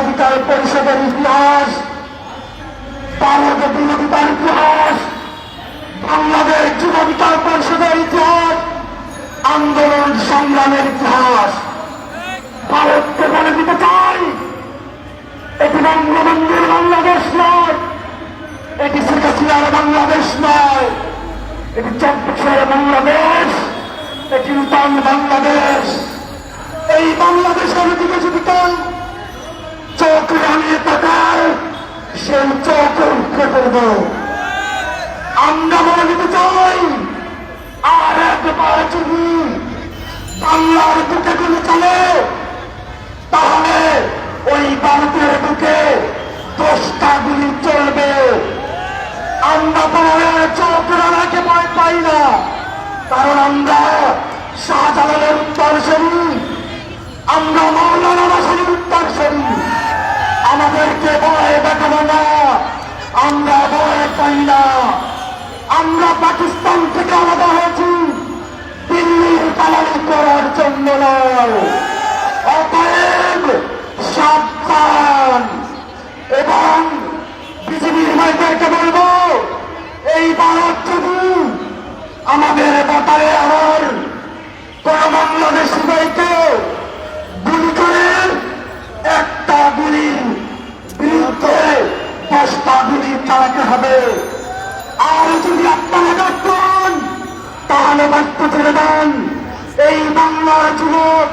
অধিকার পরিষদের ইতিহাস বিরোধিতার ইতিহাস, বাংলাদেশ যুব অধিকার পরিষদের ইতিহাস, আন্দোলন সংগ্রামের ইতিহাস। ভারতকে বলে দিতে চাই? এটি বঙ্গবন্ধুর বাংলাদেশ নয়, এটি শেখ বাংলাদেশ নয়, এটি চব্বিশের বাংলাদেশ, এটি নূতন বাংলাদেশ। এই বাংলাদেশের দিকে যদি চোখ রানিয়ে তাকায় সেই চোখ উঠে করব আমরা বলে দিতে চাই, আর একবার যদি বাংলার বুকে গুলি চলে, তাহলে ওই ভারতের বুকে দশটা গুলি চলবে। আমরা পাহাড়ের চোখ রানাকে ভয় পাই না, কারণ আমরা শাহজালালের উত্তরসরী, আমরা মৌলানা বাসানের উত্তরসরী। আমাদেরকে ভয় দেখাবো না। আমরা ভয় পাই না। আমরা পাকিস্তান থেকে আলাদা হয়েছি। দিল্লির পালানি করার জন্য সাবধান। এবং পৃথিবীর ভাইদেরকে বলব, এই ভারত যদি বাক্য ছেড়ে দেন। এই বাংলার যুবক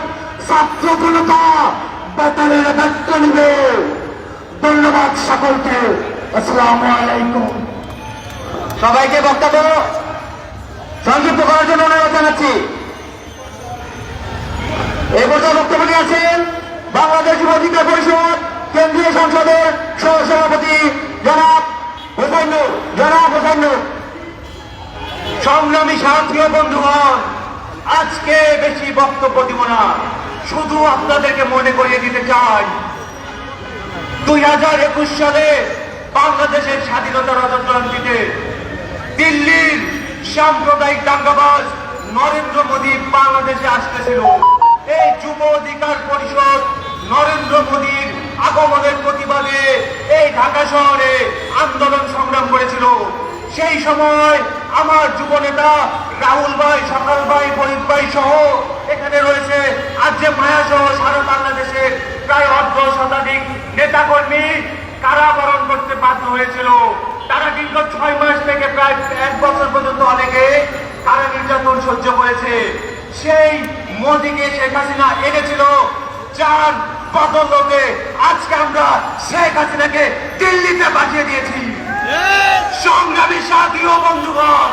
ছাত্র জনতা বেতারের ব্যক্ত নিবে। ধন্যবাদ সকলকে। আসসালামু আলাইকুম। সবাইকে বক্তব্য সংক্ষিপ্ত করার জন্য অনুরোধ জানাচ্ছি। এই পর্যায়ে বক্তব্য নিয়ে আছেন বাংলাদেশ যুব অধিকার পরিষদ কেন্দ্রীয় সংসদের সহ সভাপতি জনাব হোসেন জনাব হোসেন সংগ্রামী সাথী বন্ধুগণ, আজকে বেশি বক্তব্য দিব না। শুধু আপনাদেরকে মনে করিয়ে দিতে চাই, দুই হাজার একুশ সালে বাংলাদেশের স্বাধীনতা রাজতন্ত্রীতে দিল্লির সাম্প্রদায়িক দাঙ্গাবাজ নরেন্দ্র মোদী বাংলাদেশে আসতেছিল। এই যুব অধিকার পরিষদ নরেন্দ্র মোদীর আগমনের প্রতিবাদে এই ঢাকা শহরে আন্দোলন সংগ্রাম করেছিল। সেই সময় আমার যুব নেতা রাহুল ভাই সকাল ভাই, ফরিদ ভাই সহ এখানে রয়েছে আজ যে মায়া সহ সারা বাংলাদেশের প্রায় অর্ধ শতাধিক নেতাকর্মী। কারাবরণ করতে বাধ্য হয়েছিল? তারা দীর্ঘ ছয় মাস থেকে প্রায় এক বছর পর্যন্ত অনেকে কারা নির্যাতন সহ্য করেছে? সেই মোদীকে, শেখ হাসিনা এনেছিল, যার বদলতে আজকে আমরা শেখ হাসিনাকে দিল্লিতে পাঠিয়ে দিয়েছি। সংগ্রামী সাথী ও বন্ধুগণ,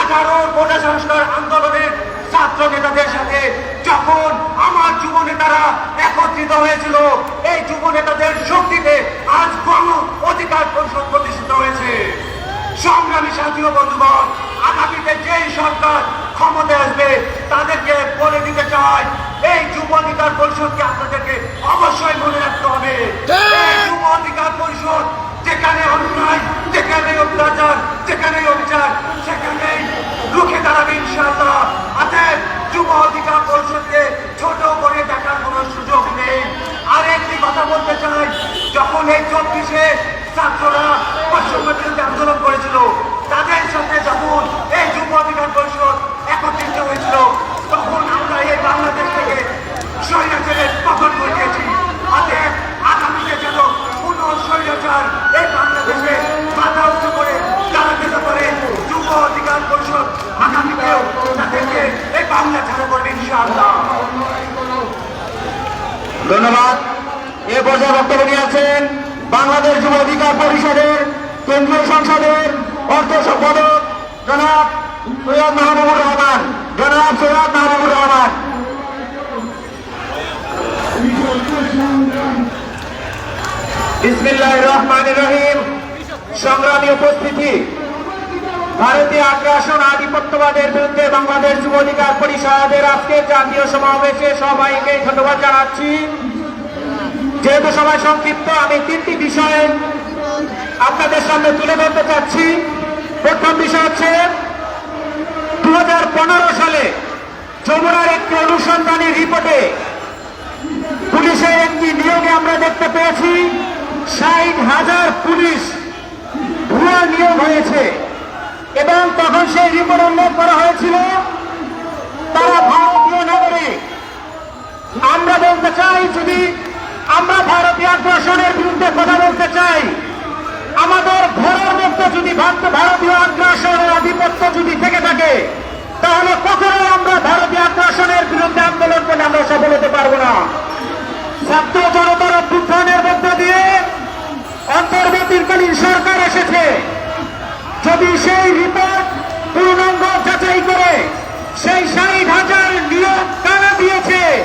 আঠারো কোটা সংস্কার আন্দোলনের ছাত্র নেতাদের সাথে যখন আমার যুব নেতারা একত্রিত হয়েছিল, এই যুব নেতাদের শক্তিতে আজ গণ অধিকার পরিষদ প্রতিষ্ঠিত হয়েছে। সংগ্রামী সাথী ও বন্ধুগণ, আগামীতে যেই সরকার ক্ষমতায় আসবে, তাদেরকে বলে দিতে চাই, এই যুব অধিকার পরিষদকে আপনাদেরকে অবশ্যই মনে রাখতে হবে এই যুব অধিকার পরিষদ যেখানে অন্যায় যেখানে অত্যাচার যেখানে অবিচার সেখানেই রুখে দাঁড়াবে ইনশাআল্লাহ অতএব যুব অধিকার পরিষদকে ছোট করে দেখার কোনো সুযোগ নেই আর একটি কথা বলতে চাই, যখন এই চব্বিশে ছাত্ররা পশ্চিম বিরুদ্ধে আন্দোলন করেছিল, তাদের সাথে যখন এই যুব অধিকার পরিষদ একত্রিত হয়েছিল, তখন আমরা এই বাংলাদেশ থেকে স্বৈরাচারের পতন ঘটিয়েছি অতএব আগামীতে যেন কোনো স্বৈরাচার এই বাংলাদেশে মাথা উঁচু করে দাঁড়াতে পারে, যুব অধিকার পরিষদ আগামীতেও তাদেরকে এই বাংলা ছাড়া করবে ইনশাআল্লাহ। ধন্যবাদ এ পর্যায়ে বক্তব্য নিয়ে আছেন বাংলাদেশ যুব অধিকার পরিষদের কেন্দ্রীয় সংসদের অর্থ সম্পাদক জনাব সৈয়দ মাহবুবুর রহমান, জনাব সৈয়দ মাহবুবুর রহমান। বিসমিল্লাহ রহমান রহিম। সংগ্রামী উপস্থিতি, ভারতীয় আগ্রাসন আধিপত্যবাদের বিরুদ্ধে বাংলাদেশ যুব অধিকার পরিষদের আজকে জাতীয় সমাবেশে সবাইকে ধন্যবাদ জানাচ্ছি। যেহেতু সময় সংক্ষিপ্ত, আমি তিনটি বিষয় সামনে তুলে ধরতে চাচ্ছি। প্রথম বিষয় হচ্ছে দু হাজার পনেরো সালে যমুনার একটি অনুসন্ধানী রিপোর্টে পুলিশ পুলিশের একটি নিয়োগে আমরা দেখতে পেয়েছি, ষাট হাজার পুলিশ ভুয়া নিয়োগ হয়েছে। এবং তখন সেই রিপোর্ট উল্লেখ করা হয়েছিল, তারা ভারতীয় নাগরিক। আমরা বলতে চাই, যদি আমরা ভারতীয় আগ্রাসনের বিরুদ্ধে কথা বলতে চাই আমাদের ঘরের মধ্যে যদি ভারত- ভারতীয় আগ্রাসনের আধিপত্য যদি থেকে থাকে, তাহলে কখনোই আমরা ভারতীয় আগ্রাসনের বিরুদ্ধে আন্দোলন করলে আমরা সফল হতে পারব না। ছাত্র জনতার অভ্যুত্থানের মধ্য দিয়ে অন্তর্বর্তীকালীন সরকার এসেছে। যদি সেই রিপোর্ট পূর্ণাঙ্গ যাচাই করে সেই ষাট হাজার নিয়োগ কারা দিয়েছে,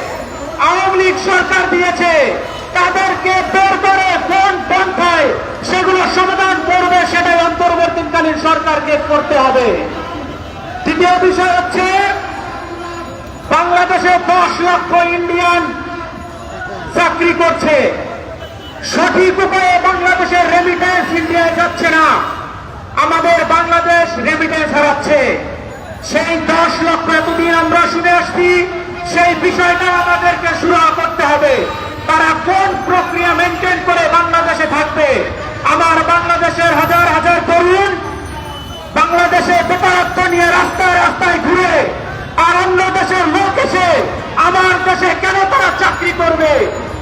আওয়ামী লীগ সরকার দিয়েছে, তাদেরকে বের করে কোন পন্থায় সেগুলো সমাধান করবে সেটাই অন্তর্বর্তীকালীন সরকারকে করতে হবে। দ্বিতীয় বিষয় হচ্ছে, বাংলাদেশে দশ লক্ষ ইন্ডিয়ান চাকরি করছে। সঠিক উপায়ে বাংলাদেশের রেমিটেন্স ইন্ডিয়ায় যাচ্ছে না। আমাদের বাংলাদেশ রেমিটেন্স হারাচ্ছে। সেই দশ লক্ষ এতদিন আমরা শুনে আসছি, সেই বিষয়টা আমাদেরকে সুরাহা করতে হবে। তারা কোন প্রক্রিয়া মেনটেন করে বাংলাদেশে থাকবে? আমার বাংলাদেশের হাজার হাজার তরুণ বাংলাদেশে বেকারত্ব নিয়ে রাস্তায় রাস্তায় ঘুরে আর অন্য দেশের লোক এসে আমার দেশে কেন তারা চাকরি করবে?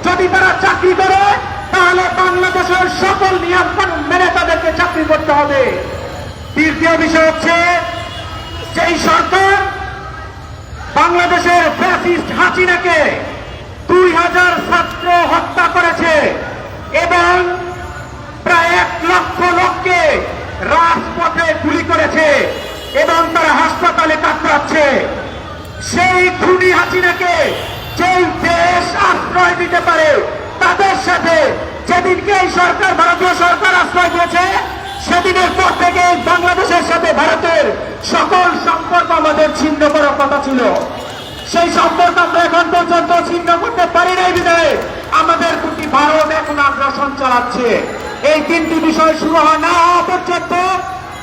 যদি তারা চাকরি করে, তাহলে বাংলাদেশের সকল নিয়ম কানুন মেনে তাদেরকে চাকরি করতে হবে। তৃতীয় বিষয় হচ্ছে, যেই সরকার বাংলাদেশের ফ্যাসিস্ট হাসিনাকে দুই হাজার ছাত্র হত্যা করেছে এবং প্রায় এক লক্ষ লোককে রাজপথে গুলি করেছে এবং তারা হাসপাতালে কাতরাচ্ছে সেই খুনি হাসিনাকে যেই দেশ আশ্রয় দিতে পারে, তাদের সাথে যেদিনকে এই সরকার, ভারতীয় সরকার আশ্রয় দিয়েছে, সেদিনের পর থেকে বাংলাদেশের সাথে ভারতের সকল সম্পর্ক আমাদের ছিন্ন করার কথা ছিল। সেই সম্পর্ক আমরা এখন পর্যন্ত ছিন্ন করতে পারি নাই বিদায় আমাদের প্রতি ভারত এখন আগ্রাসন চালাচ্ছে। এই তিনটি বিষয় শুরু হয় না হওয়া পর্যন্ত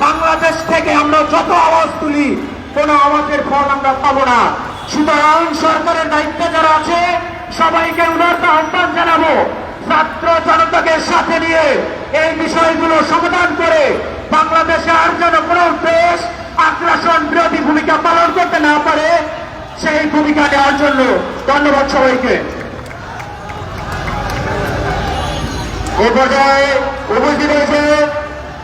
বাংলাদেশ থেকে আমরা যত আওয়াজ তুলি, কোনো আওয়াজের ফল আমরা পাবো না। সুতরাং সরকারের দায়িত্বে যারা আছে, সবাইকে উদারতা আহ্বান জানাব। ছাত্র জনতাকে সাথে নিয়ে এই বিষয়গুলো সমাধান করে বাংলাদেশে আর যেন কোনো দেশ আগ্রাসন বিরোধী ভূমিকা পালন করতে না পারে, সেই ভূমিকা নেওয়ার জন্য ধন্যবাদ সবাইকে। এ পর্যায়ে উপস্থিত হয়েছে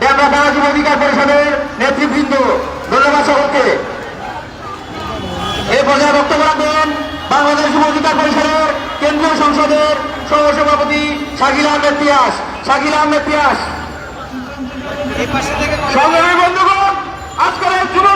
ডেমরা বাংলাদেশ অধিকার পরিষদের নেতৃবৃন্দ। ধন্যবাদ সকলকে। এই পর্যায়ে বক্তব্য রাখবেন বাংলাদেশ যুব অধিকার পরিষদের কেন্দ্রীয় সংসদের সহসভাপতি শাকিল আহমেদ পিয়াস। শাকিল আহমেদ পিয়াস। সংগ্রামী বন্ধুগণ, আজকের এই যুব